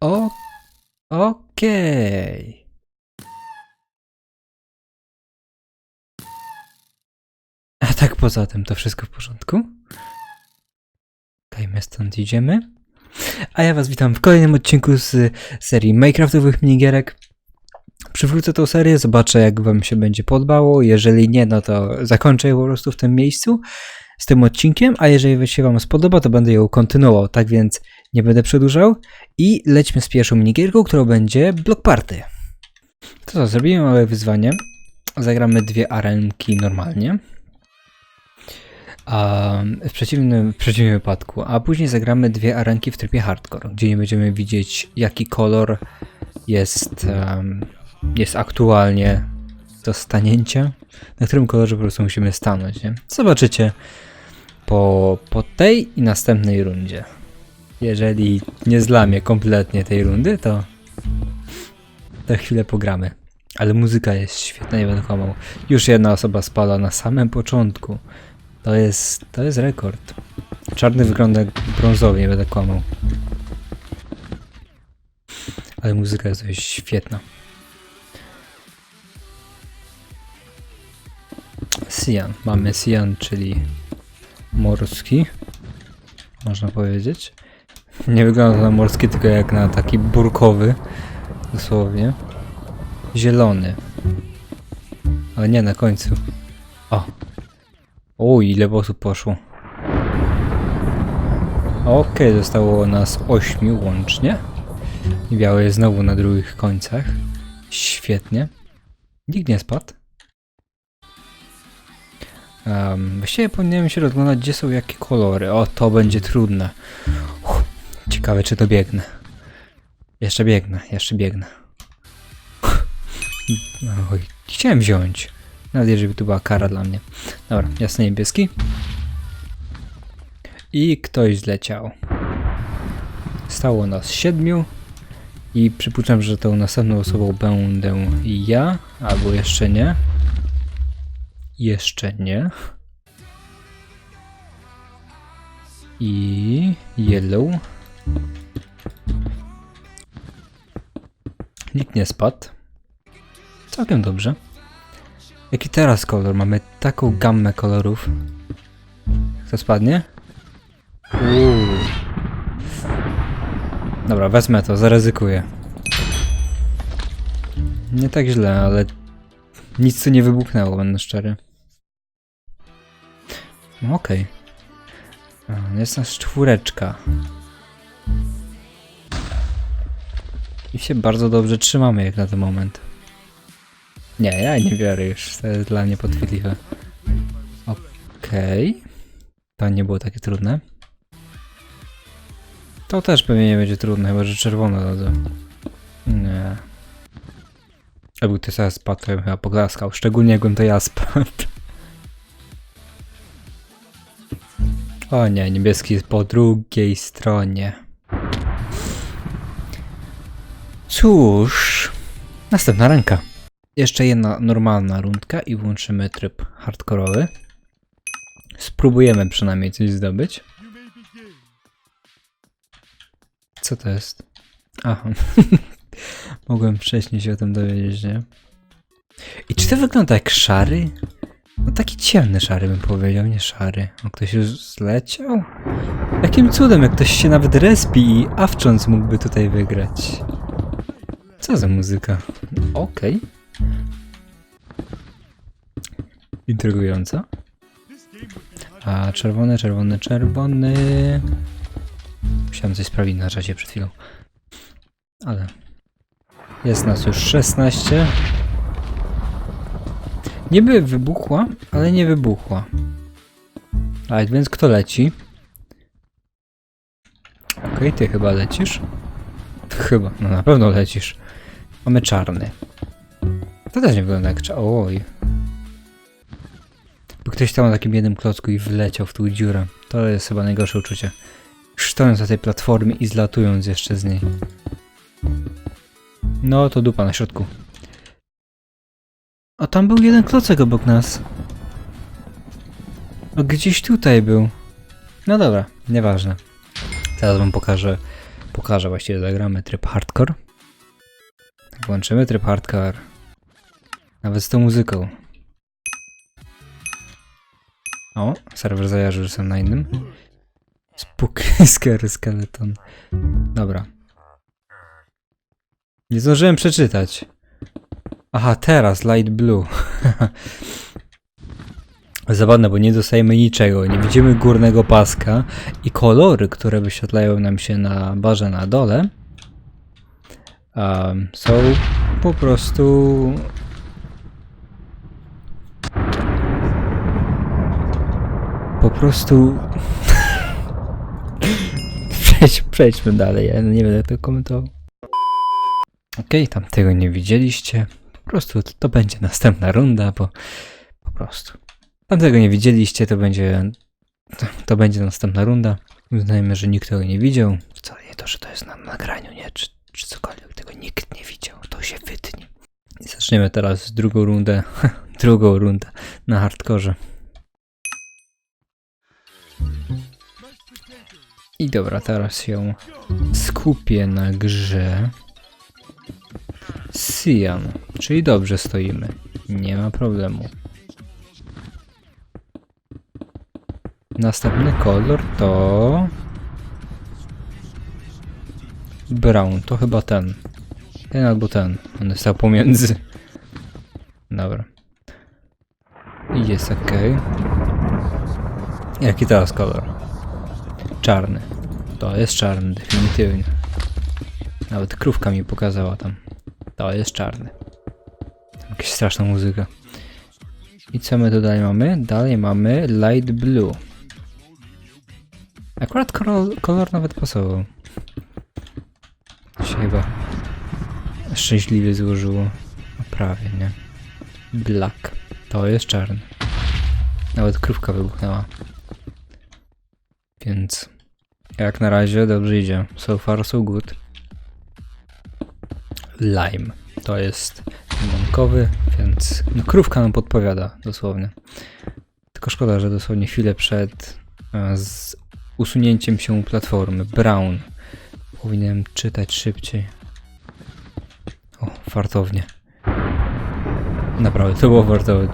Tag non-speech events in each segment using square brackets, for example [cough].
O, okej. A tak poza tym, to wszystko w porządku? Okej, my stąd idziemy. A ja was witam w kolejnym odcinku z serii Minecraftowych minigierek. Przywrócę tą serię, zobaczę jak wam się będzie podobało. Jeżeli nie, no to zakończę ją po prostu w tym miejscu z tym odcinkiem, a jeżeli się wam spodoba, to będę ją kontynuował. Tak więc nie będę przedłużał i lećmy z pierwszą minigierką, którą będzie Block Party. To co, zrobimy małe wyzwanie. Zagramy dwie arenki normalnie. A w przeciwnym, w przeciwnym wypadku, a później zagramy dwie arenki w trybie hardcore, gdzie nie będziemy widzieć jaki kolor jest, em, jest aktualnie do stanięcia, na którym kolorze po prostu musimy stanąć. Nie? Zobaczycie po, po tej i następnej rundzie. Jeżeli nie zlamię kompletnie tej rundy, to za chwilę pogramy. Ale muzyka jest świetna, nie będę kłamał. Już jedna osoba spada na samym początku. To jest, to jest rekord. Czarny wygląda brązowy, nie będę kłamał. Ale muzyka jest dość świetna. Sian. Mamy Sian, czyli morski. Można powiedzieć. Nie wygląda na morski, tylko jak na taki burkowy. Dosłownie. Zielony. Ale nie na końcu. O, o, ile osób poszło. Okej, zostało nas ośmiu łącznie. I białe jest znowu na drugich końcach. Świetnie. Nikt nie spadł. Um, właściwie powinienem się rozglądać, gdzie są jakie kolory. O, to będzie trudne. Ciekawe, czy to biegnę. Jeszcze biegnę, jeszcze biegnę. Oj, chciałem wziąć. Nawet jeżeli to była kara dla mnie. Dobra, jasny niebieski. I ktoś zleciał. Stało nas siedmiu. I przypuszczam, że tą następną osobą będę ja, albo jeszcze nie. Jeszcze nie. I yellow. Nikt nie spadł. Całkiem dobrze. Jaki teraz kolor? Mamy taką gammę kolorów. Kto spadnie? Uuu. Dobra, wezmę to, zaryzykuję. Nie tak źle, ale nic tu nie wybuchnęło, będę szczery. No okej. Okay. Jest nas czwóreczka. I się bardzo dobrze trzymamy jak na ten moment. Nie, ja nie biorę już. To jest dla mnie podchwytliwe. Okej. Okay. To nie było takie trudne. To też pewnie nie będzie trudne, chyba że czerwone dadzą. Nie. Jakby ty sobie spadł, to ja bym chyba poglaskał. Szczególnie jakbym to ja spadł. O nie, niebieski jest po drugiej stronie. Cóż. Następna ręka. Jeszcze jedna normalna rundka i włączymy tryb hardkorowy. Spróbujemy przynajmniej coś zdobyć. Co to jest? Aha. [laughs] Mogłem wcześniej się o tym dowiedzieć, nie? I czy to wygląda jak szary? No taki ciemny szary bym powiedział, nie szary. O, ktoś już zleciał? Jakim cudem, jak ktoś się nawet respi i awcząc mógłby tutaj wygrać. Co za muzyka? Okej. Okay. Intrygująco. A czerwony, czerwony, czerwony. Musiałem coś sprawdzić na czasie przed chwilą. Ale. Jest nas już 16. Niby wybuchła, ale nie wybuchła. A więc kto leci? Okej, okay, ty chyba lecisz. Chyba, no na pewno lecisz. Mamy czarny. To też nie wygląda jak czarny. Oj. Bo ktoś tam na takim jednym klocku i wleciał w tą dziurę. To jest chyba najgorsze uczucie. Stojąc na tej platformie i zlatując jeszcze z niej. No to dupa na środku. A tam był jeden klocek obok nas. No gdzieś tutaj był. No dobra, nieważne. Teraz wam pokażę pokażę właściwie, zagramy tryb hardcore. Włączymy tryb hardcore. Nawet z tą muzyką. O, serwer zajarzył, że jestem na innym. [laughs] Scary Skeleton. Dobra. Nie zdążyłem przeczytać. Aha, teraz Light Blue. [laughs] Zabawne, bo nie dostajemy niczego, nie widzimy górnego paska i kolory, które wyświetlają nam się na barze na dole um, są po prostu po prostu [laughs] Przejdź, przejdźmy dalej, ja nie będę tego komentował. Okej, tam tego nie widzieliście. Po prostu to, to będzie następna runda, bo po prostu. Tam tego nie widzieliście, to będzie to będzie następna runda. Uznajmy, że nikt tego nie widział. Wcale nie to, że to jest na nagraniu, nie? Czy, czy cokolwiek tego nikt nie widział. To się wytnie. I zaczniemy teraz drugą rundę. [laughs] drugą rundę na hardkorze. I dobra, teraz się skupię na grze. Cyan, czyli dobrze stoimy. Nie ma problemu. Następny kolor to... Brown, to chyba ten. Ten albo ten. On stał pomiędzy. Dobra. I jest ok. Jaki teraz kolor? Czarny. To jest czarny, definitywnie. Nawet krówka mi pokazała tam. To jest czarny. Jakaś straszna muzyka. I co my tu dalej mamy? Dalej mamy light blue. Akurat kolor, kolor nawet pasował. Chyba szczęśliwie złożyło. No prawie, nie? Black. To jest czarny. Nawet krówka wybuchnęła. Więc jak na razie dobrze idzie. So far so good. Lime. To jest limonkowy, więc no, krówka nam podpowiada dosłownie. Tylko szkoda, że dosłownie chwilę przed e, z usunięciem się platformy. Brown. Powinienem czytać szybciej. O, fartownie. Naprawdę, to było fartownie.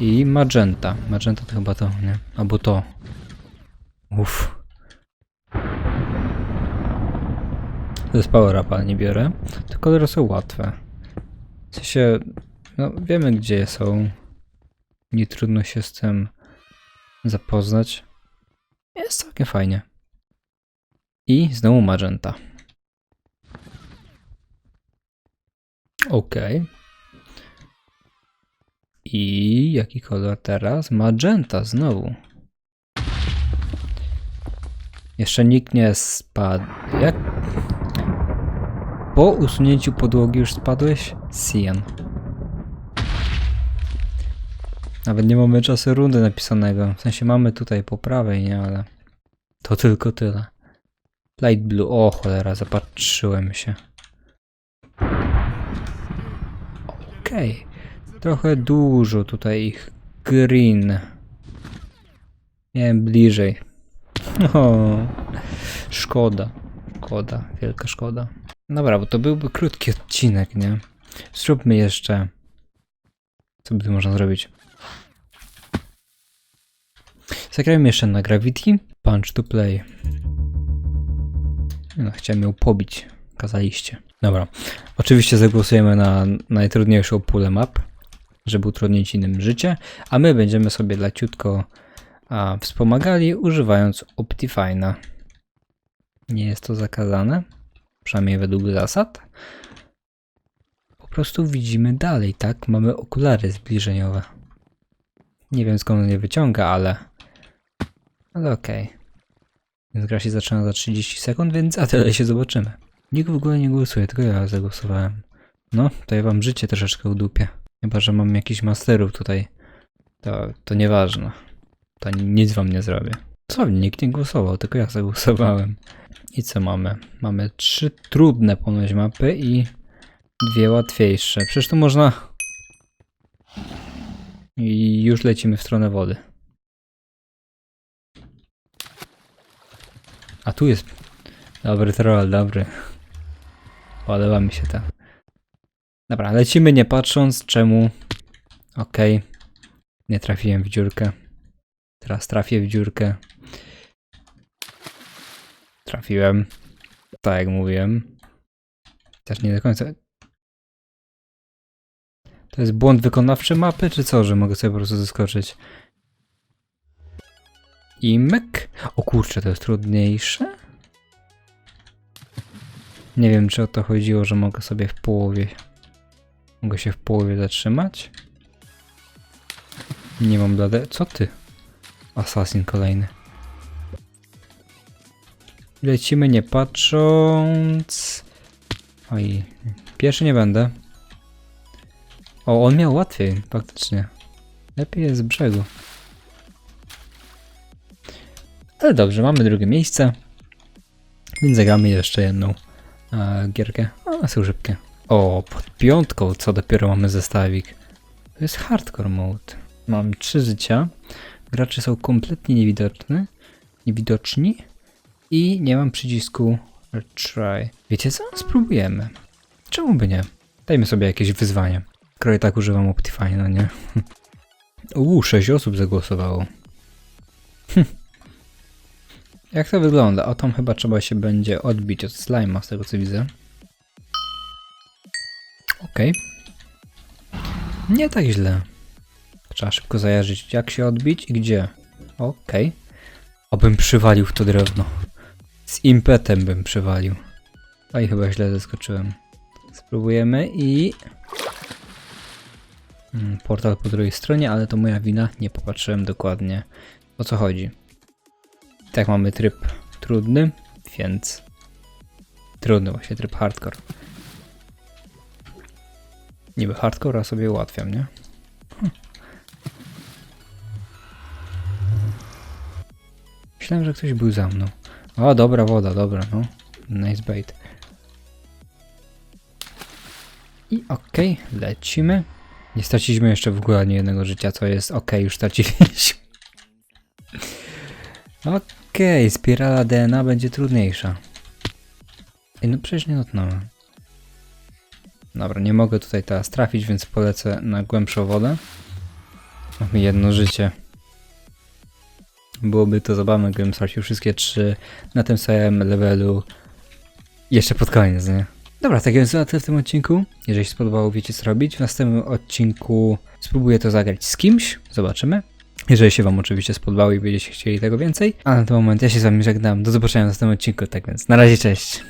I magenta. Magenta to chyba to, nie? Albo to. Uff. To jest power upa, nie biorę. Te kolory są łatwe. W sensie, no wiemy gdzie są. Nie trudno się z tym zapoznać. Jest całkiem fajnie. I znowu magenta. Ok. I jaki kolor teraz? Magenta znowu. Jeszcze nikt nie spadł. Jak? Po usunięciu podłogi już spadłeś? Cyan. Nawet nie mamy czasu rundy napisanego. W sensie mamy tutaj po prawej, nie? Ale to tylko tyle. Light blue. O cholera, zapatrzyłem się. Okej. Trochę dużo tutaj ich. Green. Miałem bliżej. [laughs] O, szkoda. Szkoda, wielka szkoda. Dobra, bo to byłby krótki odcinek, nie? Zróbmy jeszcze. Co by tu można zrobić? Zagrajmy jeszcze na Gravity. Punch to play. No, chciałem ją pobić. Kazaliście. Dobra. Oczywiście zagłosujemy na najtrudniejszą pulę map, żeby utrudnić innym życie, a my będziemy sobie leciutko a, wspomagali używając Optifine'a. Nie jest to zakazane, przynajmniej według zasad. Po prostu widzimy dalej, tak? Mamy okulary zbliżeniowe. Nie wiem skąd on je wyciąga, ale... Ale okej. Więc gra się zaczyna za 30 sekund, więc za tyle się zobaczymy. Nikt w ogóle nie głosuje, tylko ja zagłosowałem. No, to ja wam życie troszeczkę udupię. Chyba, że mam jakiś masterów tutaj. To, to nieważne. To nic wam nie zrobię. Co, nikt nie głosował, tylko ja zagłosowałem. I co mamy? Mamy trzy trudne ponoć mapy i dwie łatwiejsze. Przecież tu można... I już lecimy w stronę wody. A tu jest. Dobry troll, dobry. Podoba mi się to. Dobra, lecimy nie patrząc czemu. Okej. Nie trafiłem w dziurkę. Teraz trafię w dziurkę. Trafiłem. Tak jak mówiłem. Też nie do końca. To jest błąd wykonawczy mapy, czy co, że mogę sobie po prostu zeskoczyć? I myk. O kurczę, to jest trudniejsze? Nie wiem, czy o to chodziło, że mogę sobie w połowie... Mogę się w połowie zatrzymać? Nie mam blade... Co ty? Assassin kolejny. Lecimy nie patrząc... Oj, pierwszy nie będę. O, on miał łatwiej, faktycznie. Lepiej jest z brzegu. Ale dobrze, mamy drugie miejsce. Więc zagramy jeszcze jedną e, gierkę. A, są szybkie. O, pod piątką, co dopiero mamy zestawik. To jest hardcore mode. Mam trzy życia. Gracze są kompletnie niewidoczni. Niewidoczni. I nie mam przycisku try. Wiecie co? Spróbujemy. Czemu by nie? Dajmy sobie jakieś wyzwanie. Skoro tak używam Optifine, no nie? [laughs] Uuu, 6 osób zagłosowało. Hm. [laughs] Jak to wygląda? O tam chyba trzeba się będzie odbić od slime'a, z tego co widzę. Okej. Nie tak źle. Trzeba szybko zajarzyć, jak się odbić i gdzie. Okej. Obym przywalił w to drewno. Z impetem bym przywalił. A i chyba źle zaskoczyłem. Spróbujemy i... Mm, Portal po drugiej stronie, ale to moja wina. Nie popatrzyłem dokładnie o co chodzi. Tak mamy tryb trudny, więc... Trudny właśnie tryb hardcore. Niby hardcore, a sobie ułatwiam, nie? Hm. Myślałem, że ktoś był za mną. O, dobra woda, dobra, no. Nice bait. I okej, lecimy. Nie straciliśmy jeszcze w ogóle ani jednego życia, co jest okej, już straciliśmy. [laughs] Okej, spirala DNA będzie trudniejsza. Ej, no przecież nie dotknąłem. Dobra, nie mogę tutaj teraz trafić, więc polecę na głębszą wodę. Mamy jedno życie. Byłoby to zabawne, gdybym stracił wszystkie trzy na tym samym levelu jeszcze pod koniec, nie? Dobra, tak więc na tyle w tym odcinku. Jeżeli się spodobało, wiecie co robić. W następnym odcinku spróbuję to zagrać z kimś. Zobaczymy. Jeżeli się wam oczywiście spodobało i będziecie chcieli tego więcej. A na ten moment ja się z wami żegnam. Do zobaczenia w następnym odcinku. Tak więc na razie, cześć.